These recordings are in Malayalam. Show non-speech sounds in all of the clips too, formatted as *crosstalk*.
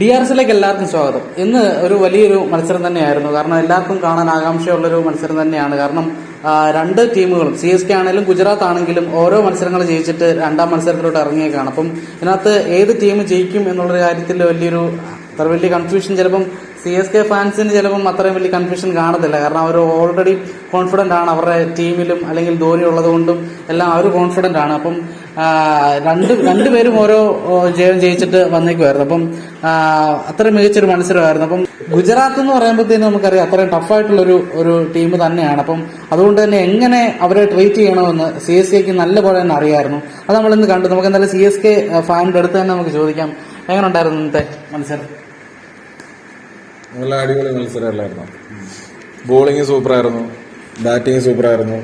ഡി ആർ എസിലേക്ക് എല്ലാവർക്കും സ്വാഗതം. ഇന്ന് ഒരു വലിയൊരു മത്സരം തന്നെയായിരുന്നു. കാരണം എല്ലാവർക്കും കാണാൻ ആകാംക്ഷയുള്ളൊരു മത്സരം തന്നെയാണ്. കാരണം രണ്ട് ടീമുകളും സി എസ് കെ ആണെങ്കിലും ഗുജറാത്ത് ആണെങ്കിലും ഓരോ മത്സരങ്ങൾ ജയിച്ചിട്ട് രണ്ടാം മത്സരത്തിലോട്ട് ഇറങ്ങിയേക്കാണ്. അപ്പം ഇതിനകത്ത് ഏത് ടീം ജയിക്കും എന്നുള്ള കാര്യത്തിൽ വലിയൊരു വലിയ കൺഫ്യൂഷൻ ചിലപ്പം സി എസ് കെ ഫാൻസിന് ചിലപ്പം അത്രയും വലിയ കൺഫ്യൂഷൻ കാണത്തില്ല. കാരണം അവർ ഓൾറെഡി കോൺഫിഡന്റ് ആണ്. അവരുടെ ടീമിലും അല്ലെങ്കിൽ ധോനി ഉള്ളതുകൊണ്ടും എല്ലാം അവർ കോൺഫിഡന്റ് ആണ്. അപ്പം രണ്ട് രണ്ടുപേരും ഓരോ ജയം ജയിച്ചിട്ട് വന്നേക്കുമായിരുന്നു അപ്പം അത്ര മികച്ചൊരു മത്സരമായിരുന്നു. അപ്പം ഗുജറാത്ത് എന്ന് പറയുമ്പോഴത്തേനും നമുക്കറിയാം അത്രയും ടഫായിട്ടുള്ളൊരു ഒരു ടീം തന്നെയാണ്. അപ്പം അതുകൊണ്ട് തന്നെ എങ്ങനെ അവരെ ട്രീറ്റ് ചെയ്യണമെന്ന് സി എസ് കെക്ക് നല്ല പോലെ തന്നെ അറിയായിരുന്നു. അത് നമ്മൾ ഇന്ന് കണ്ടു. നമുക്ക് എന്തായാലും സി എസ് കെ ഫാനിന്റെ അടുത്ത് തന്നെ നമുക്ക് ചോദിക്കാം. എങ്ങനെ ഉണ്ടായിരുന്നു ഇന്നത്തെ മത്സരം? നല്ല അടിപൊളി മത്സരമല്ലായിരുന്നു ബോളിങ് സൂപ്പറായിരുന്നു. ബാറ്റിംഗ് സൂപ്പറായിരുന്നു.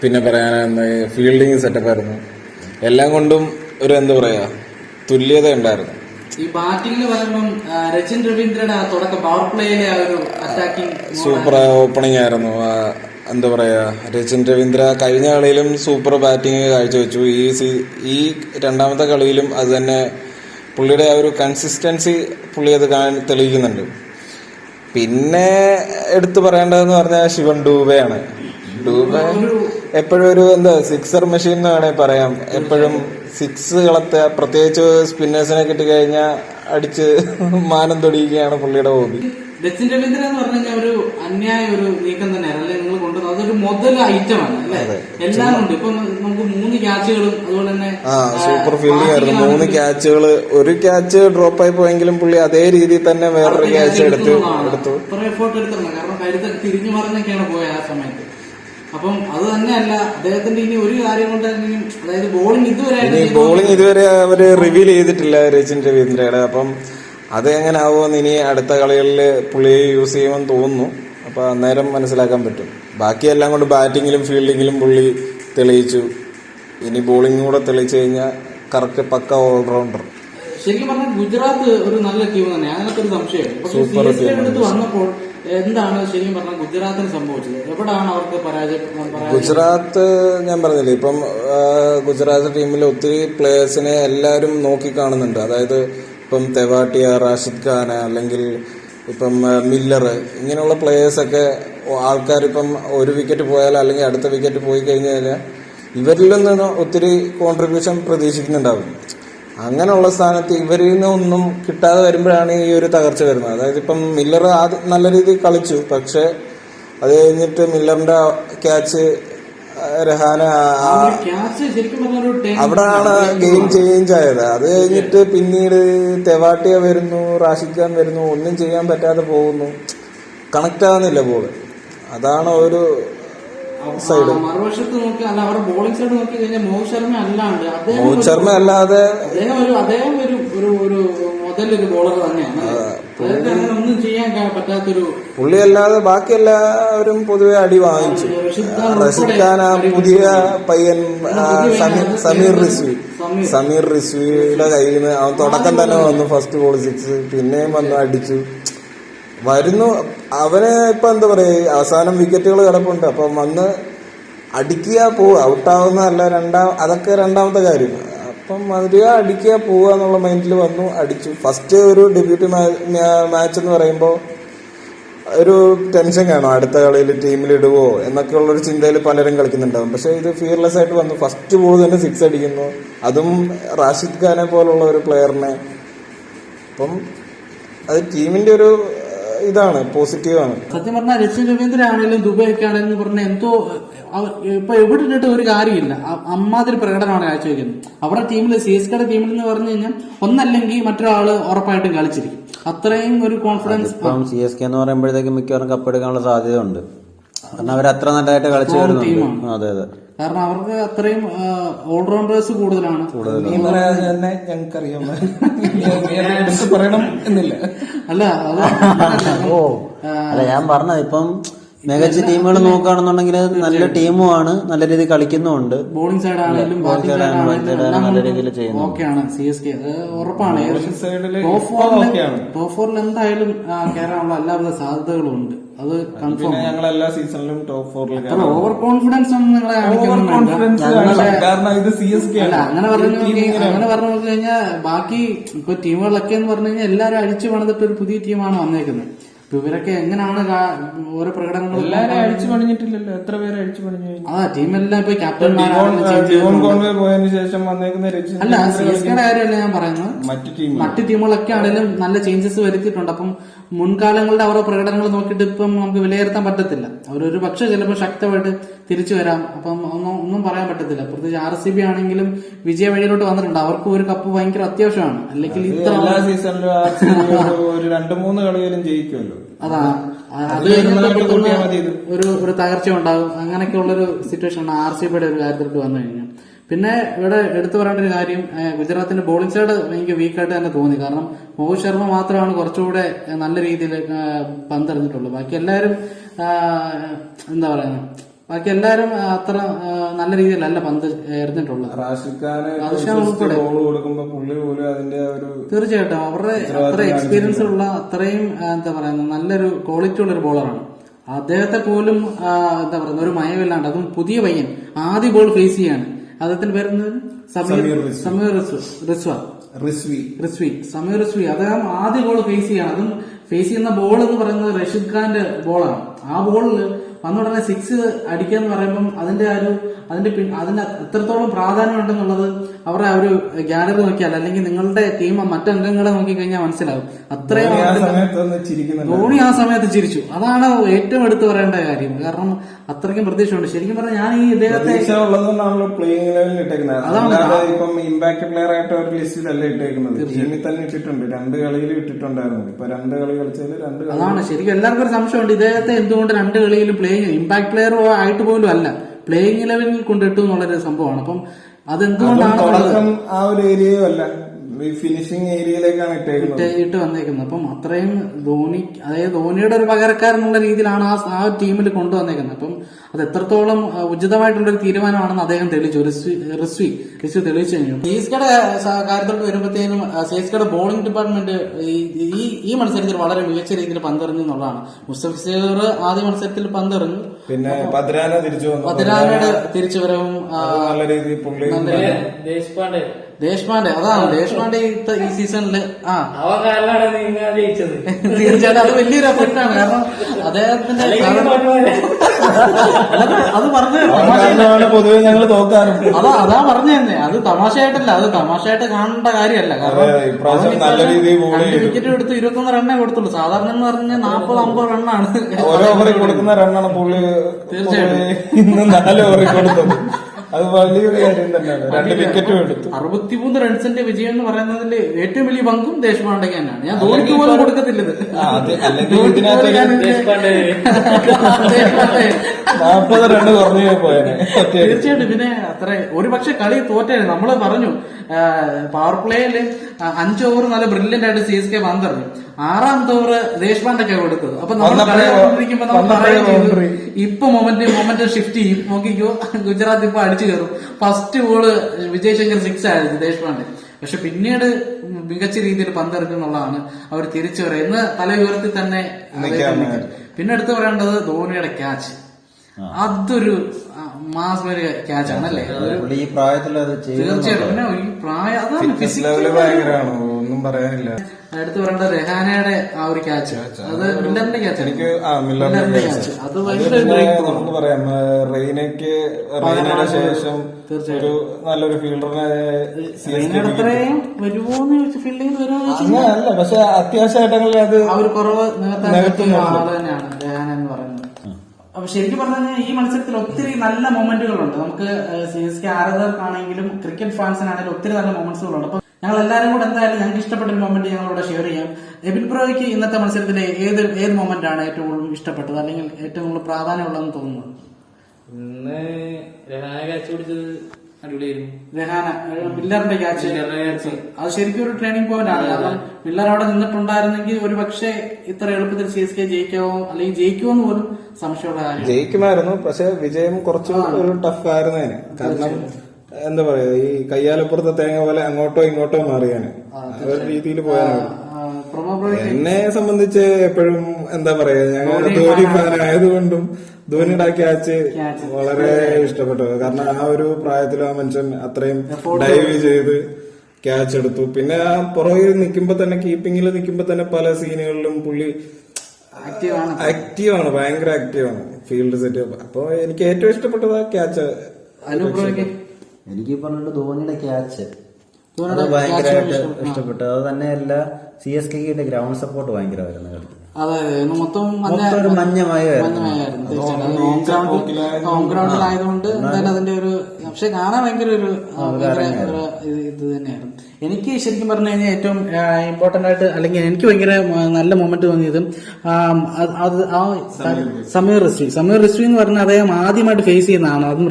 പിന്നെ പറയാനായിരുന്ന ഫീൽഡിങ് സെറ്റപ്പായിരുന്നു എല്ലാം കൊണ്ടും ഒരു എന്താ പറയാ തുല്യത ഉണ്ടായിരുന്നു. ഈ ബാറ്റിംഗിൽ പറയുമ്പം ആ, രച്ചിൻ രവീന്ദ്രയുടെ തുടക്കം പവർ പ്ലേയിലെ ആ ഒരു അറ്റാക്കിംഗ് സൂപ്പർ ഓപ്പണിംഗ് ആയിരുന്നു. എന്താ പറയാ രച്ചിൻ രവീന്ദ്ര കഴിഞ്ഞ കളിയിലും സൂപ്പർ ബാറ്റിംഗ് കാഴ്ചവെച്ചു. ഈ ഈ രണ്ടാമത്തെ കളിയിലും അത് തന്നെ പുള്ളിയുടെ ആ ഒരു കൺസിസ്റ്റൻസി പുള്ളി അത് തെളിയിക്കുന്നുണ്ട്. പിന്നെ എടുത്തു പറയേണ്ടതെന്ന് പറഞ്ഞാൽ ശിവൻ ഡൂബയാണ്. ഡൂബ എപ്പോഴും ഒരു എന്താ സിക്സർ മെഷീൻ എന്ന് വേണേ പറയാം. എപ്പോഴും സിക്സ് കളത്തെ പ്രത്യേകിച്ച് സ്പിന്നേഴ്സിനെ കിട്ടിക്കഴിഞ്ഞാൽ അടിച്ച് മാനം തൊടിയിക്കുകയാണ് പുള്ളിയുടെ ഹോബി രച്ചിൻ രവീന്ദ്രൻ എന്ന് പറഞ്ഞു കഴിഞ്ഞാൽ ഒരു അന്യായ ഒരു നീക്കം തന്നെയാണ് അല്ലെ? നിങ്ങൾ കൊണ്ടുവന്നത് അതൊരു മുതൽ ഐറ്റമാണ് അല്ലെ? എല്ലാം ഉണ്ട് ഇപ്പൊ നമുക്ക് മൂന്ന് ക്യാച്ചുകളും അതുപോലെ തന്നെ സൂപ്പർ ഫീൽഡിംഗ് ആയിരുന്നു. മൂന്ന് ക്യാച്ചുകൾ ഒരു ക്യാച്ച് ഡ്രോപ്പ് ആയി പോയെങ്കിലും പുള്ളി അതേ രീതിയിൽ തന്നെ വേറൊരു ക്യാച്ച് എടുത്തു എടുത്തു. കുറെ എഫോർട്ട് എടുത്തിട്ടുണ്ട്. കാരണം കരുത്തൊക്കെ തിരിഞ്ഞു മറിഞ്ഞൊക്കെയാണ് പോയത് ആ സമയത്ത്. അപ്പം അത് തന്നെയല്ല അദ്ദേഹത്തിന്റെ ഇനി ഒരു കാര്യം കൊണ്ട് അതായത് ബോളിംഗ് ഇതുവരെ ബോളിംഗ് ഇതുവരെ അവർ റിവീൽ ചെയ്തിട്ടില്ല രജിൻ രവീന്ദ്രയുടെ. അപ്പം അത് എങ്ങനെ ആവുമെന്ന് ഇനി അടുത്ത കളികളിൽ പുള്ളിയെ യൂസ് ചെയ്യുമെന്ന് തോന്നുന്നു. അപ്പൊ അന്നേരം മനസ്സിലാക്കാൻ പറ്റും. ബാക്കിയെല്ലാം കൊണ്ട് ബാറ്റിങ്ങിലും ഫീൽഡിങ്ങിലും പുള്ളി തെളിയിച്ചു. ഇനി ബോളിംഗ് കൂടെ തെളിയിച്ചു കഴിഞ്ഞാൽ കറക്റ്റ് പക്ക ഓൾറൗണ്ടർ ശരിക്കും പറഞ്ഞാൽ ഗുജറാത്ത് ഒരു നല്ല ടീം തന്നെയാണ് അതിനൊക്കെ ഒരു സംശയം സൂപ്പർ അടുത്ത് വന്നപ്പോൾ എന്താണ് ശരിക്കും പറഞ്ഞാൽ ഗുജറാത്തിന് സംഭവിച്ചത്? എവിടാണ് അവർക്ക് പരാജയം ഗുജറാത്ത് ഞാൻ പറഞ്ഞില്ലേ ഇപ്പം ഗുജറാത്ത് ടീമിൽ ഒത്തിരി പ്ലേയേഴ്സിനെ എല്ലാവരും നോക്കി കാണുന്നുണ്ട്. അതായത് ഇപ്പം തെവാട്ടിയ റാഷിദ് ഖാന അല്ലെങ്കിൽ ഇപ്പം മില്ലറ് ഇങ്ങനെയുള്ള പ്ലേയേഴ്സൊക്കെ ആൾക്കാരിപ്പം ഒരു വിക്കറ്റ് പോയാൽ അല്ലെങ്കിൽ അടുത്ത വിക്കറ്റ് പോയി കഴിഞ്ഞു കഴിഞ്ഞാൽ ഇവരിൽ നിന്ന് ഒത്തിരി കോൺട്രിബ്യൂഷൻ പ്രതീക്ഷിക്കുന്നുണ്ടാവും അങ്ങനെയുള്ള സ്ഥാനത്ത് ഇവരിൽ നിന്നൊന്നും കിട്ടാതെ വരുമ്പോഴാണ് ഈ ഒരു തകർച്ച വരുന്നത്. അതായത് ഇപ്പം മില്ലർ ആദ്യം നല്ല രീതിയിൽ കളിച്ചു. പക്ഷേ അത് കഴിഞ്ഞിട്ട് മില്ലറിന്റെ ക്യാച്ച് രഹാന ആ- ക്യാച്ച് ശരിക്കും പറഞ്ഞ ഒരു ടേം അവിടാണ് ഗെയിം ചേഞ്ച് ആയത്. അത് കഴിഞ്ഞിട്ട് പിന്നീട് തെവാട്ടിയ വരുന്നു റാഷിക്കാൻ വരുന്നു ഒന്നും ചെയ്യാൻ പറ്റാതെ പോകുന്നു. കണക്ട് ആവുന്നില്ല ബോൾ അതാണ് ഒരു സൈഡ് മറുവശത്ത് നോക്കി അല്ല അവരുടെ ബോളിംഗ് സൈഡ് നോക്കി കഴിഞ്ഞാൽ മോഹിത് ശർമ്മ അല്ലാണ്ട് അദ്ദേഹം മോഹിത് ശർമ്മ അല്ലാതെ അദ്ദേഹം ഒരു അദ്ദേഹം ഒരു ഒരു ഒരു മുതലൊരു ബോളർ തന്നെയാണ്. ഒന്നും ചെയ്യാൻ പറ്റാത്തൊരു പുള്ളി അല്ലാതെ ബാക്കി എല്ലാവരും പൊതുവെ അടി വാങ്ങിച്ചു. റഷീദ് ആ പുതിയ പയ്യൻ സമീർ റിസ്വി. സമീർ. സമീർ റിസ്വിയുടെ കയ്യിൽ നിന്ന് അവൻ തുടക്കം തന്നെ വന്നു ഫസ്റ്റ് ബോൾ സിക്സ്. പിന്നെയും വന്നു അടിച്ചു. വരുന്നു. അവന് ഇപ്പൊ എന്താ പറയാ അവസാനം വിക്കറ്റുകൾ കിടപ്പുണ്ട്. അപ്പം വന്ന് അടിക്കുക പോവുക. ഔട്ടാവുന്നതല്ല രണ്ടാം അതൊക്കെ രണ്ടാമത്തെ കാര്യം. അപ്പം വരിക അടിക്കുക പോവുക എന്നുള്ള മൈൻഡിൽ വന്നു അടിച്ചു. ഫസ്റ്റ് ഒരു ഡെബ്യൂട്ടി മാച്ച് എന്ന് പറയുമ്പോൾ ഒരു ടെൻഷൻ കാണും. അടുത്ത കളിയിൽ ടീമിൽ ഇടുവോ എന്നൊക്കെ ചിന്തയിൽ പലരും കളിക്കുന്നുണ്ടാവും. പക്ഷെ ഇത് ഫിയർലെസ് ആയിട്ട് വന്നു. ഫസ്റ്റ് ബോൾ തന്നെ സിക്സ് അടിക്കുന്നു. അതും റാഷിദ് ഖാനെ പോലുള്ള ഒരു പ്ലെയറിനെ അപ്പം അത് ടീമിന്റെ ഒരു ഇതാണ് പോസിറ്റീവാണ് സത്യം പറഞ്ഞാൽ രശ്മി രവീന്ദ്ര ആണെങ്കിലും ദുബൈ ഒക്കെ ആണെങ്കിലും പറഞ്ഞ എന്തോ ഇപ്പൊ എവിടെ ഇട്ടിട്ട് ഒരു കാര്യമില്ല. അമ്മാതിരി പ്രകടനമാണ് കാഴ്ചവെക്കുന്നത്. അവരുടെ ടീമിൽ സി എസ് കെയുടെ ടീമിൽ എന്ന് പറഞ്ഞു കഴിഞ്ഞാൽ ഒന്നല്ലെങ്കിൽ മറ്റൊരാൾ ഉറപ്പായിട്ടും കളിച്ചിരിക്കും. അത്രയും ഒരു കോൺഫിഡൻസ് ഇപ്പം സി എസ് കെ എന്ന് പറയുമ്പോഴത്തേക്കും മിക്കവാറും കപ്പെടുക്കാനുള്ള സാധ്യത ഉണ്ട് കാരണം അവർ അത്ര നല്ലതായിട്ട് കളിച്ചു വരുന്നുണ്ട്. അതെ അതെ. കാരണം അവർക്ക് അത്രയും ഓൾറൗണ്ടേഴ്സ് കൂടുതലാണ്. തന്നെ ഞങ്ങൾക്കറിയാം. *laughs* പറയണം എന്നില്ല അല്ല *laughs* ഓ. അല്ല ഞാൻ പറഞ്ഞത് ഇപ്പം മികച്ച ടീമുകൾ നോക്കുകയാണെന്നുണ്ടെങ്കിൽ നല്ല ടീമുമാണ്. നല്ല രീതിയിൽ കളിക്കുന്നുമുണ്ട്. ബോളിംഗ് സൈഡ് ആണെങ്കിലും ബാറ്റിംഗ് സൈഡ് ആണെങ്കിലും നല്ല രീതിയിൽ ചെയ്യുന്നു ഓക്കെയാണ് സി എസ് കെ അത് ഉറപ്പാണ്. ടോപ്പ് ഫോറിൽ. എന്തായാലും കയറാനുള്ള എല്ലാവിധ സാധ്യതകളും ഉണ്ട് അത് കൺഫേം ഞങ്ങൾ എല്ലാ സീസണിലും ടോപ്പ് ഫോറിൽ ഓവർ കോൺഫിഡൻസ് ഒന്നും നിങ്ങളെ ഓവർ കാണിക്കൊന്നും വേണ്ട. കോൺഫിഡൻസ് പക്ഷേ, കാരണം ഇത് സി എസ് കെ അങ്ങനെ പറഞ്ഞു അങ്ങനെ പറഞ്ഞു കഴിഞ്ഞാൽ ബാക്കി ഇപ്പൊ ടീമുകളൊക്കെ എന്ന് പറഞ്ഞു കഴിഞ്ഞാൽ എല്ലാവരും അടിച്ചു പണിതിട്ട് ഒരു പുതിയ ടീമാണ് വന്നേക്കുന്നത്. ഇവരൊക്കെ എങ്ങനെയാണ് ഓരോ പ്രകടനങ്ങൾ എല്ലാരും അഴിച്ചു പണിഞ്ഞിട്ടില്ലല്ലോ. എത്ര പേര് അഴിച്ചു പണിഞ്ഞു? ആ ടീമെല്ലാം ഇപ്പൊ ക്യാപ്റ്റൻ പോയതിനു ശേഷം വന്നേക്കുന്ന അല്ല സി എസ് കെയുടെ കാര്യമല്ല ഞാൻ പറയുന്നത്? മറ്റു ടീം മറ്റ് ടീമുകളൊക്കെ ആണെങ്കിലും നല്ല ചേഞ്ചസ് വരുത്തിയിട്ടുണ്ട്. അപ്പം മുൻകാലങ്ങളുടെ ഓരോ പ്രകടനങ്ങൾ നോക്കിയിട്ട് ഇപ്പം നമുക്ക് വിലയിരുത്താൻ പറ്റത്തില്ല. അവരൊരു പക്ഷെ ചിലപ്പോൾ ശക്തമായിട്ട് തിരിച്ചു വരാം. അപ്പം ഒന്നും ഒന്നും പറയാൻ പറ്റത്തില്ല. പ്രത്യേകിച്ച് ആർ സി ബി ആണെങ്കിലും വിജയ വഴിയിലോട്ട് വന്നിട്ടുണ്ട്. അവർക്ക് ഒരു കപ്പ് ഭയങ്കര അത്യാവശ്യമാണ്. അല്ലെങ്കിൽ ഇത്ര സീസണിലും ഒരു രണ്ട് മൂന്ന് കളിയിലും ജയിക്കുമല്ലോ. അതാ. ഒരു ഒരു തകർച്ച ഉണ്ടാകും അങ്ങനെയൊക്കെ ഉള്ളൊരു സിറ്റുവേഷൻ ആണ് ആർ സി ബിയുടെ ഒരു കാര്യത്തിലോട്ട് വന്നു കഴിഞ്ഞാൽ. പിന്നെ ഇവിടെ എടുത്തു പറയേണ്ട ഒരു കാര്യം ഗുജറാത്തിന്റെ ബോളിംഗ് സൈഡ് എനിക്ക് വീക്കായിട്ട് തന്നെ തോന്നി. കാരണം മോഹിത് ശർമ്മ മാത്രമാണ് കുറച്ചുകൂടെ നല്ല രീതിയിൽ പന്തെറിഞ്ഞിട്ടുള്ളൂ. ബാക്കി എല്ലാവരും എന്താ പറയുന്നത് ബാക്കി എല്ലാവരും ആഹ്, അത്ര നല്ല രീതിയിലല്ല പന്ത് എറിഞ്ഞിട്ടുള്ളത്. തീർച്ചയായിട്ടും. അവരുടെ അത്ര എക്സ്പീരിയൻസ് ഉള്ള അത്രയും എന്താ പറയുന്നത് നല്ലൊരു ക്വാളിറ്റി ഉള്ള ഒരു ബോളറാണ് അദ്ദേഹത്തെ പോലും എന്താ പറയുന്നത് ഒരു മയമില്ലാണ്ട് അതും പുതിയ പയ്യൻ ആദ്യ ബോൾ ഫേസ് ചെയ്യാണ്. അദ്ദേഹത്തിന്റെ പേരെന്ത്? സമീർ സമീർ റിസ്വി. റിസ്വ. റിസ്വ. റിസ്വി. റിസ്വി. സമീർ റിസ്വി. അദ്ദേഹം ആദ്യ ബോൾ ഫേസ് ചെയ്യാണ്. അതും ഫേസ് ചെയ്യുന്ന ബോൾ എന്ന് പറയുന്നത് റഷീദ് ഖാന്റെ ബോളാണ് ആ ബോളിൽ വന്ന ഉടനെ സിക്സ് അടിക്കുക എന്ന് പറയുമ്പം അതിന്റെ ആ ഒരു അതിന്റെ അതിന് എത്രത്തോളം പ്രാധാന്യം ഉണ്ടെന്നുള്ളത് അവരുടെ ആ ഒരു ഗാലറി നോക്കിയാൽ അല്ലെങ്കിൽ നിങ്ങളുടെ ടീം മറ്റംഗങ്ങളെ നോക്കിക്കഴിഞ്ഞാൽ മനസ്സിലാവും. അത്രയും ധോണി ആ സമയത്ത് ചിരിച്ചു. അതാണ് ഏറ്റവും എടുത്തു പറയേണ്ട കാര്യം. കാരണം അത്രയ്ക്കും പ്രതീക്ഷയുണ്ട്. ശരിക്കും പറഞ്ഞാൽ ഞാൻ ഈ ഇദ്ദേഹത്തെ പ്ലേയിങ് ലെവലിൽ ഇട്ടേക്കുന്നത്. അതാണ്. ഇപ്പം ഇമ്പാക്ട് പ്ലെയർ ആയിട്ട് ഒരു ലിസ്റ്റിലല്ല ഇട്ടേക്കുന്നത്. ടീമിൽ തന്നെ ഇട്ടിട്ടുണ്ട്. രണ്ട് കളിയിൽ ഇട്ടിട്ടുണ്ടായിരുന്നു. ഇപ്പൊ രണ്ട് കളി രണ്ട് അതാണ്. ശരിക്കും എല്ലാവർക്കും ഒരു സംശയമുണ്ട്. ഇദ്ദേഹത്തെ എന്തുകൊണ്ട് രണ്ട് കളിയിലും പ്ലേയിങ് ഇമ്പാക്ട് പ്ലെയർ ആയിട്ട് പോലും അല്ല. പ്ലേയിങ് ഇലവനിൽ കൊണ്ടിട്ടു എന്നുള്ളൊരു സംഭവമാണ്. അപ്പം അതും അതെന്തുകൊണ്ടാണ് ആ ഒരു ഏരിയയും അല്ല. ഫിനിഷിംഗ് ഏരിയയിലേക്കാണ് ഇട്ടേക്കുന്നത്. ഇട്ട് വന്നേക്കുന്നത്. അപ്പം അത്രയും ധോണി അതായത് ധോണിയുടെ ഒരു പകരക്കാരെന്നുള്ള രീതിയിലാണ് ആ ആ ടീമിൽ കൊണ്ടുവന്നേക്കുന്നത്. അപ്പം അത് എത്രത്തോളം ഉചിതമായിട്ടുള്ള ഒരു തീരുമാനമാണെന്ന് അദ്ദേഹം തെളിയിച്ചു. റിസ്വി റിസ്വി തെളിയിച്ചു കഴിഞ്ഞു. സേസ്കയുടെ കാര്യത്തോട്ട് വരുമ്പോഴത്തേനും സേസ്കയുടെ ബോളിംഗ് ഡിപ്പാർട്ട്മെന്റ് ഈ- ഈ മത്സരത്തിൽ വളരെ മികച്ച രീതിയിൽ പന്തെറിഞ്ഞു എന്നുള്ളതാണ്. മുസ്തഫിസർ ആദ്യ മത്സരത്തിൽ പന്തെറിഞ്ഞു. പിന്നെ പദ്രാന തിരിച്ചു വന്നു. പതിനാലയുടെ തിരിച്ചുവരവും നല്ല രീതിയിൽ ദേശ്പാണ്ഡെ ദേശ്പാണ്ഡെ അതാണ് ദേശ്പാണ്ഡെ ഈ- സീസണിൽ ആ. അവൻ കാരണമാണ് നിങ്ങൾ ജയിച്ചത്. തീർച്ചയായിട്ടും അത് വലിയൊരു എഫക്റ്റാണ് കാരണം അദ്ദേഹത്തിന്റെ അത് പറഞ്ഞു പൊതുവെ ഞങ്ങൾ അതാ അതാ പറഞ്ഞു തന്നെ അത് തമാശയായിട്ടല്ല അത് തമാശയായിട്ട് കാണേണ്ട കാര്യമല്ല. കാരണം നല്ല രീതിയിൽ. വിക്കറ്റ് എടുത്ത് ഇരുപത്തൊന്ന് റണ്ണേ കൊടുത്തുള്ളൂ. സാധാരണ എന്ന് പറഞ്ഞാൽ നാൽപ്പത് അമ്പത് റണ്ണാണ് ഓരോ ഓവറിൽ കൊടുക്കുന്ന റണ്ണാണ് പുള്ളി തീർച്ചയായിട്ടും. ഇന്ന് നാല് ഓവറിൽ കൊടുത്തത്. അത് വലിയൊരു കാര്യം തന്നെയാണ്. രണ്ട് വിക്കറ്റും എടുത്തു. അറുപത്തിമൂന്ന് റൺസിന്റെ വിജയം എന്ന് പറയുന്നതിൽ ഏറ്റവും വലിയ പങ്കും ദേശ്പാണ്ഡയ്ക്ക് തന്നെയാണ് ഞാൻ ധോണിക്ക് പോലും കൊടുക്കത്തില്ല ആ, അത് അല്ലെങ്കിൽ ധോണിക്ക് പോലും ഇതിനകത്ത് ഞാൻ ഇതിനെ- ദേശ്പാണ്ഡെ. ദേശ്പാണ്ഡെ. നാൽപ്പത് റണ്ണ് കുറഞ്ഞു പോയനെ. തീർച്ചയായിട്ടും. പിന്നെ അത്ര ഒരു പക്ഷെ കളി തോറ്റേ നമ്മൾ പറഞ്ഞു പവർ പ്ലേയിൽ അഞ്ച് ഓവർ നല്ല ബ്രില്യന്റ് ആയിട്ട് സി എസ് കെ പന്തെറിഞ്ഞു ആറാമത്തെ ഓവർ ദേശ്പാണ്ഡൊക്കെ കൊടുത്തത്. അപ്പൊ നമ്മൾ. ഇപ്പൊ മൊമെന്റ് മൊമെന്റ് ഷിഫ്റ്റ് ചെയ്യും. നോക്കിക്കോ ഗുജറാത്ത് ഇപ്പൊ അടിച്ചു കയറും. First ball Vijay Shankar six ആയിരുന്നു ദേശ്പാണ്ഡെ പക്ഷെ പിന്നീട് മികച്ച രീതിയിൽ പന്തെറിഞ്ഞു എന്നുള്ളതാണ് അവർ തിരിച്ചു പറയുക ഇന്ന് തല ഉയർത്തി തന്നെ. പിന്നെ എടുത്തു പറയേണ്ടത് ധോണിയുടെ ക്യാച്ച് അതൊരു മാസ് ക്യാച്ച് ആണല്ലേ? ഈ പ്രായത്തിൽ തീർച്ചയായിട്ടും. പിന്നെ ഈ പ്രായം അതാണ് ഭയങ്കരമാണ്. ഒന്നും പറയാനില്ല. അടുത്ത് പറയേണ്ട രഹാനയുടെ ആ ഒരു ക്യാച്ച് അത് മില്ലറിന്റെ ക്യാച്ച് എനിക്ക് ആ മില്ലറിന്റെ ക്യാച്ച് അത് നമുക്ക് പറയാം റെയിനയ്ക്ക് റെയിനയുടെ ശേഷം ഒരു നല്ലൊരു ഫീൽഡറിനെ അത്രയും വരുമോന്ന് ചോദിച്ചു ഫീൽഡിംഗ് അങ്ങനെയല്ല പക്ഷെ അത്യാവശ്യമായിട്ടെങ്കിൽ അത് ആ ഒരു കുറവ് നികത്താൻ പറ്റുന്ന ആൾ തന്നെയാണ് രഹാന എന്ന് പറയുന്നത്. അപ്പൊ ശരിക്കും പറഞ്ഞു ഈ മത്സരത്തിൽ ഒത്തിരി നല്ല മൊമെന്റുകളുണ്ട് നമുക്ക് സി എസ് കെ ആരാധകർക്കാണെങ്കിലും ക്രിക്കറ്റ് ഫാൻസിനാണെങ്കിലും ഒത്തിരി നല്ല മൊമെന്റ്സുകളുണ്ട് അപ്പൊ ഞങ്ങൾ എല്ലാവരും കൂടെ എന്തായാലും ഞങ്ങൾക്ക് ഇഷ്ടപ്പെട്ട ഒരു മൊമെന്റ് ഞങ്ങളോട് ഷെയർ ചെയ്യാം. എബിൻ ബ്രോയ്ക്ക് ഇന്നത്തെ മത്സരത്തിലെ ഏത് ഏത് മൊമെന്റ് ആണ് ഏറ്റവും കൂടുതൽ ഇഷ്ടപ്പെട്ടത്? അല്ലെങ്കിൽ ഏറ്റവും കൂടുതൽ പ്രാധാന്യമുള്ളതെന്ന് തോന്നുന്നത്? ഇന്ന് രഹാന കാച്ചു പിടിച്ചത് മില്ലറിന്റെ ക്യാച്ച് അത് ശരിക്കും ഒരു ട്രെയിനിങ് പോയിന്റ് ആണ്. കാരണം മില്ലർ അവിടെ നിന്നിട്ടുണ്ടായിരുന്നെങ്കിൽ ഒരു പക്ഷേ ഇത്ര എളുപ്പത്തിൽ സി എസ് കെ ജയിക്കാവോ അല്ലെങ്കിൽ ജയിക്കുമോ എന്ന് പോലും സംശയമുള്ള കാര്യം ജയിക്കുമായിരുന്നു. പക്ഷെ വിജയം കുറച്ച് ഒരു ടഫ് ആയിരുന്നേനെ. കാരണം എന്താ പറയാ ഈ കയ്യാലപ്പുറത്തെ തേങ്ങ പോലെ അങ്ങോട്ടോ ഇങ്ങോട്ടോ മാറിയാണ്. ഒരു രീതിയിൽ പ്രൊമോ എന്നെ സംബന്ധിച്ച് എപ്പോഴും എന്താ പറയാ ഞങ്ങൾ ധോനി ഫാൻ ആയതുകൊണ്ടും ധോനിയുടെ ക്യാച്ച് വളരെ ഇഷ്ടപ്പെട്ടു. കാരണം ആ ഒരു പ്രായത്തിൽ ആ മനുഷ്യൻ അത്രയും ഡൈവ് ചെയ്ത് ക്യാച്ച് എടുത്തു. പിന്നെ ആ പുറകിൽ നിൽക്കുമ്പോ തന്നെ കീപ്പിങ്ങിൽ നിൽക്കുമ്പോ തന്നെ പല സീനുകളിലും പുള്ളി ആക്റ്റീവാണ് ഭയങ്കര ആക്റ്റീവാണ് ഫീൽഡ് സെറ്റ് അപ്പൊ എനിക്ക് ഏറ്റവും ഇഷ്ടപ്പെട്ടത് ആ ക്യാച്ച് അനുപ്രയ്ക്ക് എനിക്ക് ഈ പറഞ്ഞിട്ട് ധോണിയുടെ ക്യാച്ച് അത് ഭയങ്കരമായിട്ട് ഇഷ്ടപ്പെട്ടു. അത് തന്നെയല്ല സി എസ് കെന്റെ ഗ്രൗണ്ട് സപ്പോർട്ട് ഭയങ്കരമായിരുന്നു കളിക്ക്. അതെ അതെ മൊത്തം മഞ്ഞ ഒരു മഞ്ഞമയമായിരുന്നു ഹോം ഗ്രൗണ്ടിൽ ഹോം ഗ്രൗണ്ടിലായതുകൊണ്ട് അതിന്റെ ഒരു പക്ഷെ കാണാൻ ഭയങ്കര ഒരു ഇത് തന്നെയായിരുന്നു. എനിക്ക് ശരിക്കും പറഞ്ഞു കഴിഞ്ഞാൽ ഏറ്റവും ഇമ്പോർട്ടന്റ് ആയിട്ട് അല്ലെങ്കിൽ എനിക്ക് ഭയങ്കര നല്ല മൊമെന്റ് തോന്നിയത് ആ, അത് ആ സമീർ റിസ്വി. സമീർ റിസ്വി എന്ന് പറഞ്ഞാൽ അദ്ദേഹം ആദ്യമായിട്ട് ഫേസ് ചെയ്യുന്നതാണ് അതും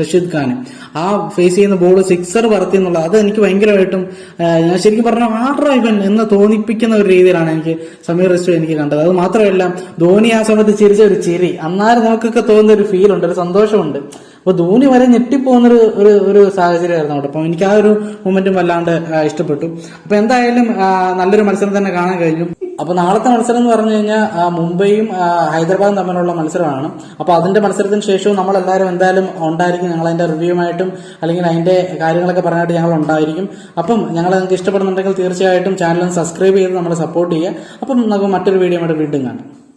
റഷീദ് ഖാൻ ആ ഫേസ് ചെയ്യുന്ന ബോൾ സിക്സർ പറത്തി എന്നുള്ളത് അത് എനിക്ക് ഭയങ്കരമായിട്ടും ഞാൻ ശരിക്കും പറഞ്ഞാൽ ആറ് ഇവൻ എന്ന് തോന്നിപ്പിക്കുന്ന ഒരു രീതിയിലാണ് എനിക്ക് സമീർ റിസ്വി എനിക്ക് കണ്ടത്. അത് മാത്രമല്ല ധോണി ആ സമയത്ത് ചിരിച്ച ഒരു ചിരി. അന്നാലും നമുക്കൊക്കെ തോന്നുന്ന ഒരു ഫീൽ ഉണ്ട് ഒരു സന്തോഷമുണ്ട്. അപ്പൊ ധോണി വരെ ഞെട്ടിപ്പോകുന്നൊരു ഒരു ഒരു സാഹചര്യമായിരുന്നു അവിടെ. അപ്പം എനിക്ക് ആ ഒരു മൊമെന്റും വല്ലാണ്ട് ഇഷ്ടപ്പെട്ടു. അപ്പൊ എന്തായാലും നല്ലൊരു മത്സരം തന്നെ കാണാൻ കഴിഞ്ഞു. അപ്പൊ നാളത്തെ മത്സരം എന്ന് പറഞ്ഞു കഴിഞ്ഞാൽ മുംബൈയും ഹൈദരാബാദും തമ്മിലുള്ള മത്സരമാണ്. അപ്പൊ അതിന്റെ മത്സരത്തിന് ശേഷവും നമ്മൾ എല്ലാവരും എന്തായാലും ഉണ്ടായിരിക്കും. ഞങ്ങൾ അതിന്റെ റിവ്യൂമായിട്ടും അല്ലെങ്കിൽ അതിന്റെ കാര്യങ്ങളൊക്കെ പറഞ്ഞായിട്ട് ഞങ്ങൾ ഉണ്ടായിരിക്കും. അപ്പം ഞങ്ങൾ നിങ്ങൾക്ക് ഇഷ്ടപ്പെടുന്നുണ്ടെങ്കിൽ തീർച്ചയായിട്ടും ചാനലും സബ്സ്ക്രൈബ് ചെയ്ത് നമ്മളെ സപ്പോർട്ട് ചെയ്യുക. അപ്പം നമുക്ക് മറ്റൊരു വീഡിയോ വീണ്ടും കാണാം.